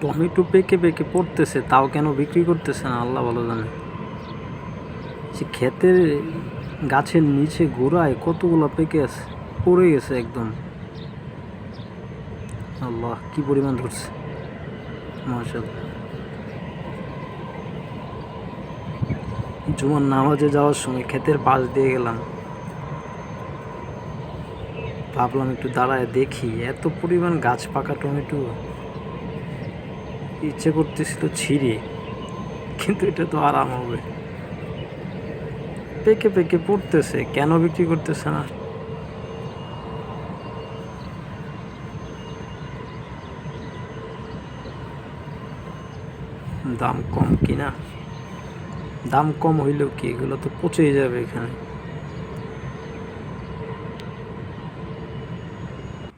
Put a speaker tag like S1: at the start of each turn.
S1: Tomato পেকে পেকে পড়তেছে, তাও কেন বিক্রি করতেছে না? আল্লাহ ভালো জানে। সে ক্ষেতের গাছের নিচে গোড়ায় কতগুলো পেকে আছে? পড়ে গেছে একদম। আল্লাহ, কি পরিমাণ ধরছে। মাশাআল্লাহ। জুমার নামাজে যাওয়ার সময় ক্ষেতের পাশ দিয়ে গেলাম। ভাবলাম একটু দাঁড়ায় দেখি, এত পরিমাণ গাছ পাকা টমেটো। ইচ্ছে করতেছিল ছিঁড়ে, কিন্তু এটা তো আরাম হবে। পেকে পেকে পড়তেছে, কেন বিক্রি করতেছে না? দাম কম কিনা? দাম কম হইলেও কি? এগুলো তো পচেই যাবে এখানে।